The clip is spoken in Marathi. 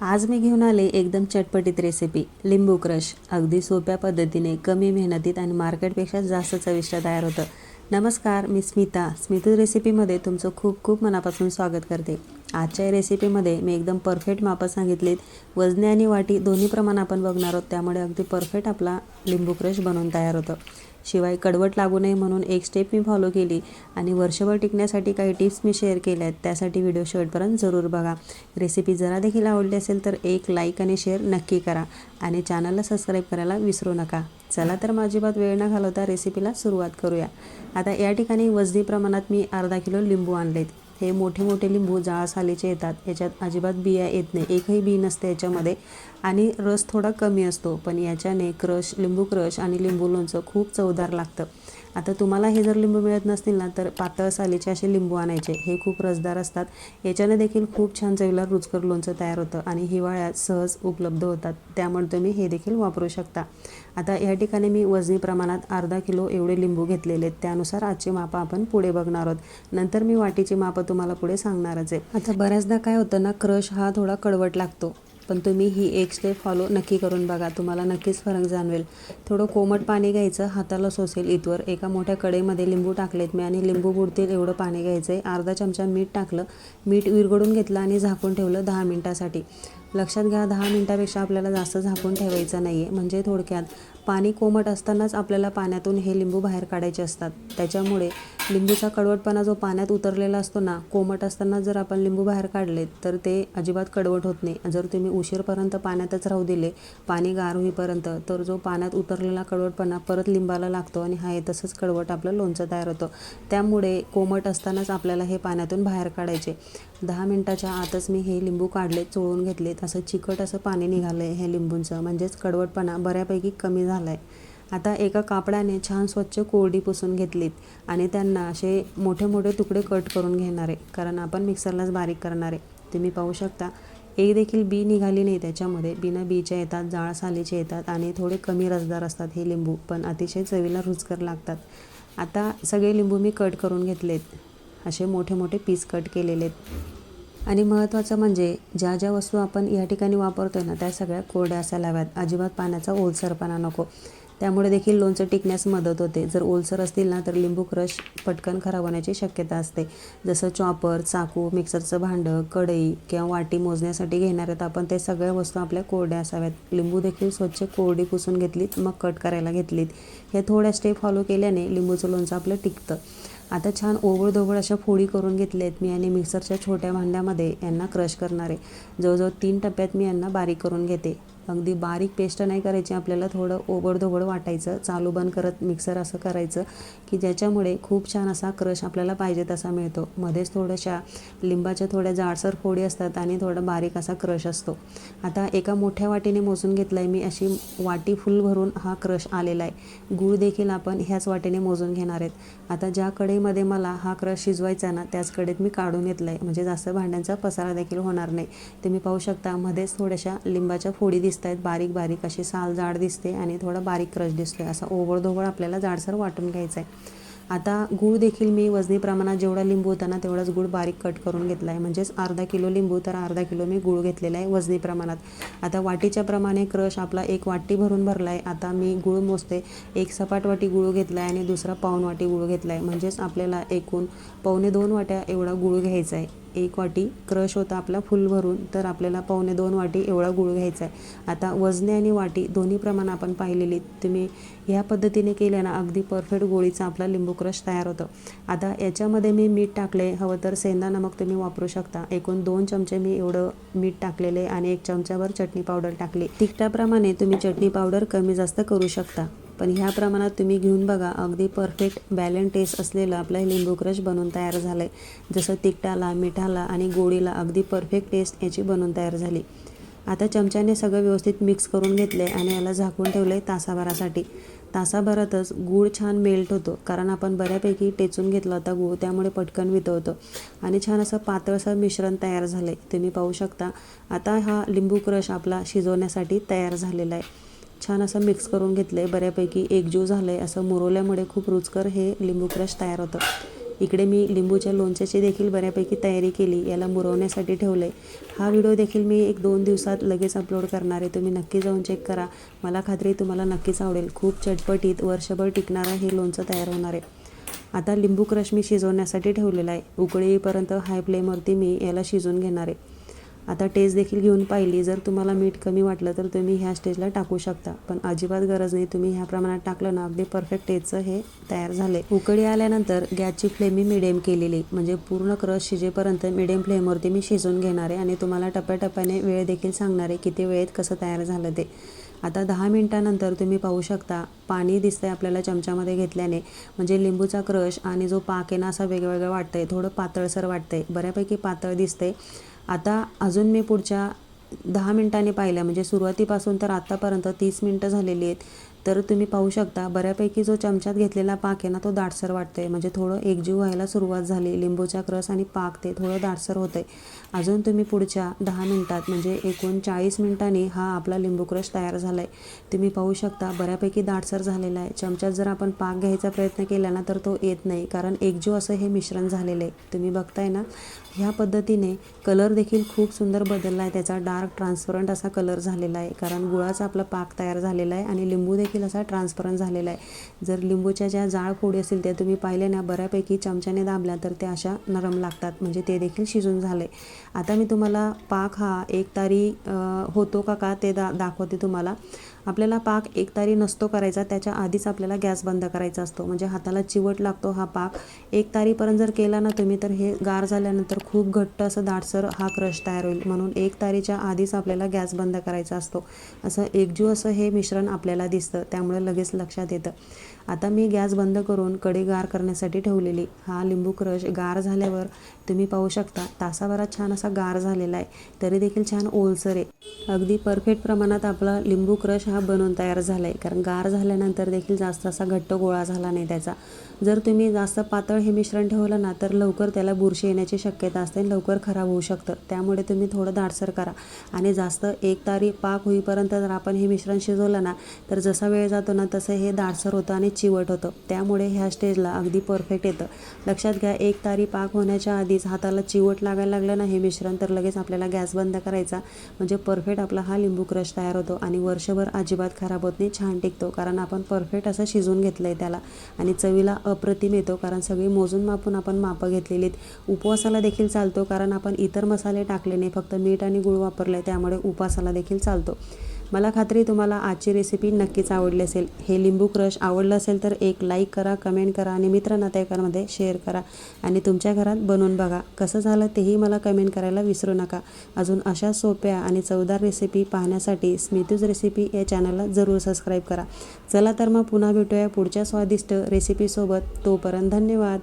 आज मी घेऊन आले एकदम चटपटीत रेसिपी लिंबू क्रश. अगदी सोप्या पद्धतीने कमी मेहनतीत आणि मार्केटपेक्षा जास्त चविष्ट तयार होतं. नमस्कार मी स्मिता. स्मितू रेसिपीमध्ये तुमचं खूप खूप मनापासून स्वागत करते. आजच्या रेसिपीमध्ये मी एकदम परफेक्ट मापं सांगितलीत. वजने आणि वाटी दोन्ही प्रमाण आपण बघणार आहोत त्यामुळे अगदी परफेक्ट आपला लिंबू क्रश बनवून तयार होतं. शिवाय कडवट लागू नये म्हणून एक स्टेप मी फॉलो केली. आणि वर्षभर टिकण्यासाठी काही टिप्स मी शेअर केल्या आहेत त्यासाठी व्हिडिओ शेवटपर्यंत जरूर बघा. रेसिपी जरा देखील आवडली असेल तर एक लाईक आणि शेअर नक्की करा. आणि चॅनलला सबस्क्राईब करायला विसरू नका. चला तर माझी बात वेळ न घालवता रेसिपीला सुरुवात करूया. आता या ठिकाणी वजनी प्रमाणात मी अर्धा किलो लिंबू आणलेत. हे मोठे मोठे लिंबू जाळ सालीचे येतात. याच्यात अजिबात बिया येत नाही. एकही बी नसते याच्यामध्ये. आणि रस थोडा कमी असतो. पण याच्याने क्रश लिंबू क्रश आणि लिंबू लोणचं खूप चवदार लागतं. आता तुम्हाला हे जर लिंबू मिळत नसतील ना तर पातळ सालीचे असे लिंबू आणायचे. हे खूप रसदार असतात. याच्याने देखील खूप छान चवीला रुचकर लोणचं तयार होतं आणि हिवाळ्यात सहज उपलब्ध होतात. त्यामुळे तुम्ही हे देखील वापरू शकता. आता या ठिकाणी मी वजनी प्रमाणात अर्धा किलो एवढे लिंबू घेतलेले. आहेत त्यानुसार आजची मापं आपण पुढे बघणार आहोत. नंतर मी वाटीची मापं तुम्हाला पुढे सांगणारच आहे. आता बऱ्याचदा काय होतं ना क्रश हा थोडा कडवट लागतो. पण तुम्ही ही एक स्टेप फॉलो नक्की करून बघा. तुम्हाला नक्कीच फरक जाणवेल. थोडं कोमट पाणी घ्यायचं हाताला सोसेल इथवर. एका मोठ्या कढईमध्ये लिंबू टाकलेत मी आणि लिंबू बुडतील एवढं पाणी घ्यायचं आहे अर्धा चमचा मीठ टाकलं. मीठ विरघडून घेतलं आणि झाकून ठेवलं दहा मिनटासाठी. लक्षात घ्या दहा मिनटापेक्षा आपल्याला जास्त झाकून ठेवायचं नाही आहे म्हणजे थोडक्यात पाणी कोमट असतानाच आपल्याला पाण्यातून हे लिंबू बाहेर काढायचे असतात. त्याच्यामुळे लिंबूचा कडवटपणा जो पाण्यात उतरलेला असतो ना कोमट असताना जर आपण लिंबू बाहेर काढले तर ते अजिबात कडवट होत नाही. जर तुम्ही उशीरपर्यंत पाण्यातच राहू दिले पाणी गार होईपर्यंत तर जो पाण्यात उतरलेला कडवटपणा परत लिंबाला लागतो आणि हा तसंच कडवट आपलं लोणचं तयार होतं. त्यामुळे कोमट असतानाच आपल्याला हे पाण्यातून बाहेर काढायचे. दहा मिनटाच्या आतच मी हे लिंबू काढले चोळून घेतलेत असं चिकट असं पाणी निघालं आहे हे लिंबूंचं. म्हणजेच कडवटपणा बऱ्यापैकी कमी झाला आहे आता एका कापडाने छान स्वच्छ कोरडी पुसून घेतलीत आणि त्यांना असे मोठे मोठे तुकडे कट करून घेणार आहे कारण आपण मिक्सरलाच बारीक करणार. आहे तुम्ही पाहू शकता एक देखील बी निघाली नाही त्याच्यामध्ये. बिना बीच्या येतात जाळ सालीचे येतात आणि थोडे कमी रसदार असतात हे लिंबू पण अतिशय चवीला रुचकर लागतात. आता सगळे लिंबू मी कट करून घेतलेत. असे मोठे मोठे पीस कट केलेले आहेत आणि महत्त्वाचं म्हणजे ज्या ज्या वस्तू आपण या ठिकाणी वापरतो ना त्या सगळ्या कोरड्या असायला हव्यात. अजिबात पाण्याचा ओलसरपणा नको. त्यामुळे देखील लोणचं टिकण्यास मदत होते. जर ओलसर असतील ना तर लिंबू क्रश पटकन खराब होण्याची शक्यता असते. जसं चॉपर चाकू मिक्सरचं भांडं कढई किंवा वाटी मोजण्यासाठी घेणार आहेत आपण ते सगळ्या वस्तू आपल्या कोरड्या असाव्यात. लिंबू देखील स्वच्छ कोरडी पुसून घेतलीत मग कट करायला घेतलीत. हे थोड्या स्टेप फॉलो केल्याने लिंबूचं लोणचं आपलं टिकतं. आता छान ओवळदोवळ अशा फोडी करून घेतल्या आहेत मी आणि मिक्सरच्या छोट्या भांड्यामध्ये यांना क्रश करणार. आहे जवळजवळ तीन टप्प्यात मी यांना बारीक करून घेते. अगदी बारीक पेस्ट नाही करायची आपल्याला थोडं ओबडधोबड वाटायचं चालू बंद करत मिक्सर असं करायचं की ज्याच्यामुळे खूप छान असा क्रश आपल्याला पाहिजे तसा मिळतो. मध्येच थोड्याशा लिंबाच्या थोड्या जाडसर फोडी असतात आणि थोडा बारीक असा क्रश असतो. आता एका मोठ्या वाटीने मोजून घेतला आहे मी अशी वाटी फुल भरून हा क्रश आलेला आहे. गूळ देखील आपण ह्याच वाटीने मोजून घेणार आहेत. आता ज्या कढईमध्ये मला हा क्रश शिजवायचा ना त्याच कढईत मी काढून घेतला आहे म्हणजे जास्त भांड्यांचा पसारा देखील होणार नाही. तुम्ही पाहू शकता मध्येच थोड्याशा लिंबाच्या फोडी दिसत आहेत बारीक बारीक अशी साल जाड दिसते आणि थोडा बारीक क्रश दिसतोय. असा ओबळधोबळ आपल्याला जाडसर वाटून घ्यायचा आहे आता गूळ देखील मी वजनी प्रमाणात जेवढा लिंबू होता ना तेवढाच गूळ बारीक कट करून घेतला आहे म्हणजेच अर्धा किलो लिंबू तर अर्धा किलो मी गूळ घेतलेला आहे वजनी प्रमाणात. आता वाटीच्या प्रमाणे क्रश आपला एक वाटी भरून भरला आहे आता मी गूळ मोजते. एक सपाट वाटी गूळ घेतला आहे आणि दुसरा पाऊन वाटी गूळ घेतला आहे म्हणजेच आपल्याला एकूण पावणे दोन वाट्या एवढा गूळ घ्यायचा आहे एक वाटी क्रश होता आपला फुल भरून तर आपल्याला पावणे दोन वाटी एवढा गुळ घ्यायचा आहे. आता वजने आणि वाटी दोन्ही प्रमाण आपण पाहिलेली तुम्ही ह्या पद्धतीने केल्या ना अगदी परफेक्ट गोळीचा आपला लिंबू क्रश तयार होतं. आता याच्यामध्ये मी मीठ टाकले हवं तर सेंदा नमक तुम्ही वापरू शकता. एकूण दोन चमचे मी एवढं मीठ टाकलेले आणि एक चमच्यावर चटणी पावडर टाकली. तिखटाप्रमाणे तुम्ही चटणी पावडर कमी जास्त करू शकता. पण ह्या प्रमाणात तुम्ही घेऊन बघा अगदी परफेक्ट बॅलन्स टेस्ट असलेलं आपलं हे लिंबू क्रश बनवून तयार झालं आहे जसं तिखटाला मिठाला आणि गोडीला अगदी परफेक्ट टेस्ट याची बनवून तयार झाली. आता चमच्याने सगळं व्यवस्थित मिक्स करून घेतलं आहे आणि याला झाकून ठेवलं आहे तासाभरासाठी. तासाभरातच गूळ छान मेल्ट होतो कारण आपण बऱ्यापैकी टेचून घेतला होता गूळ त्यामुळे पटकन वितळतो. आणि छान असं पातळसं मिश्रण तयार झालं आहे तुम्ही पाहू शकता आता हा लिंबू क्रश आपला शिजवण्यासाठी तयार झालेला आहे. छान असं मिक्स करून घेतलं आहे बऱ्यापैकी एकजीव झालं आहे असं मुरवल्यामुळे खूप रुचकर हे लिंबू क्रश तयार होतं. इकडे मी लिंबूच्या लोणच्याची देखील बऱ्यापैकी तयारी केली. याला मुरवण्यासाठी ठेवलं आहे हा व्हिडिओ देखील मी एक दोन दिवसात लगेच अपलोड करणार आहे. तुम्ही नक्की जाऊन चेक करा. मला खात्री तुम्हाला नक्कीच आवडेल. खूप चटपटीत वर्षभर टिकणारं हे लोणचं तयार होणार आहे. आता लिंबू क्रश मी शिजवण्यासाठी ठेवलेला आहे. उकळीपर्यंत हाय फ्लेमवरती मी याला शिजवून घेणार आहे. आता टेस्ट देखील घेऊन पाहिली. जर तुम्हाला मीठ कमी वाटलं तर तुम्ही ह्या स्टेजला टाकू शकता. पण अजिबात गरज नाही तुम्ही ह्या प्रमाणात टाकलं ना अगदी परफेक्ट टेस्टचं हे तयार झाले उकळी आल्यानंतर गॅसची फ्लेम मी मिडियम केलेली. म्हणजे पूर्ण क्रश शिजेपर्यंत मिडियम फ्लेमवरती मी शिजवून घेणार आहे आणि तुम्हाला टप्प्याटप्प्याने वेळ देखील सांगणार आहे किती वेळेत कसं तयार झालं ते. आता दहा मिनटानंतर तुम्ही पाहू शकता पाणी दिसतंय आपल्याला चमच्यामध्ये घेतल्याने. म्हणजे लिंबूचा क्रश आणि जो पाक आहे ना असा वेगवेगळं वाटतंय. थोडं पातळसर वाटतंय. बऱ्यापैकी पातळ दिसतंय. आता अजून मी पुढच्या दहा मिनटांनी पाहिलं म्हणजे सुरुवातीपासून तर आत्तापर्यंत तीस मिनटं झालेली आहेत. तर तुम्ही पाहू शकता बऱ्यापैकी जो चमच्यात घेतलेला पाक आहे ना तो दाटसर वाटतंय. म्हणजे थोडं एकजीव व्हायला सुरुवात झाली. लिंबूचा क्रस आणि पाक ते थोडं दाटसर होतंय. अजून तुम्ही पुढच्या दहा मिनटात म्हणजे एकूण चाळीस मिनटांनी हा आपला लिंबू क्रश तयार झाला आहे तुम्ही पाहू शकता बऱ्यापैकी दाटसर झालेला आहे. चमच्यात जर आपण पाक घ्यायचा प्रयत्न केला ना तर तो येत नाही. कारण एकजीव असं हे मिश्रण झालेलं आहे. तुम्ही बघताय ना ह्या पद्धतीने कलर देखील खूप सुंदर बदलला आहे त्याचा डार्क ट्रान्सपरंट असा कलर झालेला आहे. कारण गुळाचा आपला पाक तयार झालेला आहे आणि लिंबू देखील असा ट्रान्सपरंट झालेला आहे. जर लिंबूच्या ज्या जाळ फोडी असतील त्या तुम्ही पाहिले ना बऱ्यापैकी चमच्याने दाबल्या तर त्या अशा नरम लागतात. म्हणजे ते देखील शिजून झाले आता मी तुम्हाला पाक हा एक तारी होतो का का ते दा दाखवते तुम्हाला. आपल्याला पाक एक तारी नसतो करायचा त्याच्या आधीच आपल्याला गॅस बंद करायचा असतो. म्हणजे हाताला चिवट लागतो हा पाक. एक तारीपर्यंत जर केला ना तुम्ही तर हे गार झाल्यानंतर खूप घट्ट असं दाटसर हा क्रश तयार होईल. म्हणून एक तारीच्या आधीच आपल्याला गॅस बंद करायचा असतो. असं एकजू असं हे मिश्रण आपल्याला दिसतं. त्यामुळे लगेच लक्षात येतं. आता मी गॅस बंद करून कडे गार करण्यासाठी ठेवलेली. हा लिंबू क्रश गार झाल्यावर तुम्ही पाहू शकता तासाभरात छान असा गार झालेला आहे. तरी देखील छान ओलसर आहे. अगदी परफेक्ट प्रमाणात आपला लिंबू क्रश हा बनवून तयार झाला आहे कारण गार झाल्यानंतर देखील जास्त असा घट्ट गोळा झाला नाही त्याचा. जर तुम्ही जास्त पातळ हे मिश्रण ठेवलं ना तर लवकर त्याला बुरशी येण्याची शक्यता असते लवकर खराब होऊ शकतं. त्यामुळे तुम्ही थोडं दाटसर करा. आणि जास्त एक तारी पाक होईपर्यंत जर आपण हे मिश्रण शिजवलं ना तर जसा वेळ जातो ना तसं हे दाटसर होतं आणि चिवट होतं. त्यामुळे ह्या स्टेजला अगदी परफेक्ट येतं. लक्षात घ्या एक तारी पाक होण्याच्या आधीच हाताला चिवट लागायला लागलं ना हे मिश्रण तर लगेच आपल्याला गॅस बंद करायचा. म्हणजे परफेक्ट आपला हा लिंबू क्रश तयार होतो आणि वर्षभर अजिबात खराब होत नाही छान टिकतो. कारण आपण परफेक्ट असं शिजवून घेतलं आहे त्याला. आणि चवीला अप्रतिम येतो कारण सगळी मोजून मापून आपण मापं घेतलेली आहेत उपवासाला देखील चालतो कारण आपण इतर मसाले टाकले नाही फक्त मीठ आणि गुळ वापरले त्यामुळे उपवासाला देखील चालतो. मला खात्री तुम्हाला आजची रेसिपी नक्कीच आवडली असेल. हे लिंबू क्रश आवडलं असेल तर एक लाईक करा कमेंट करा आणि मित्र नातेवाईकांमध्ये शेअर करा. आणि तुमच्या घरात बनवून बघा. कसं झालं तेही मला कमेंट करायला विसरू नका. अजून अशा सोप्या आणि चवदार रेसिपी पाहण्यासाठी स्मितूज रेसिपी या चॅनलला जरूर सबस्क्राईब करा. चला तर मग पुन्हा भेटूया पुढच्या स्वादिष्ट रेसिपीसोबत तोपर्यंत धन्यवाद.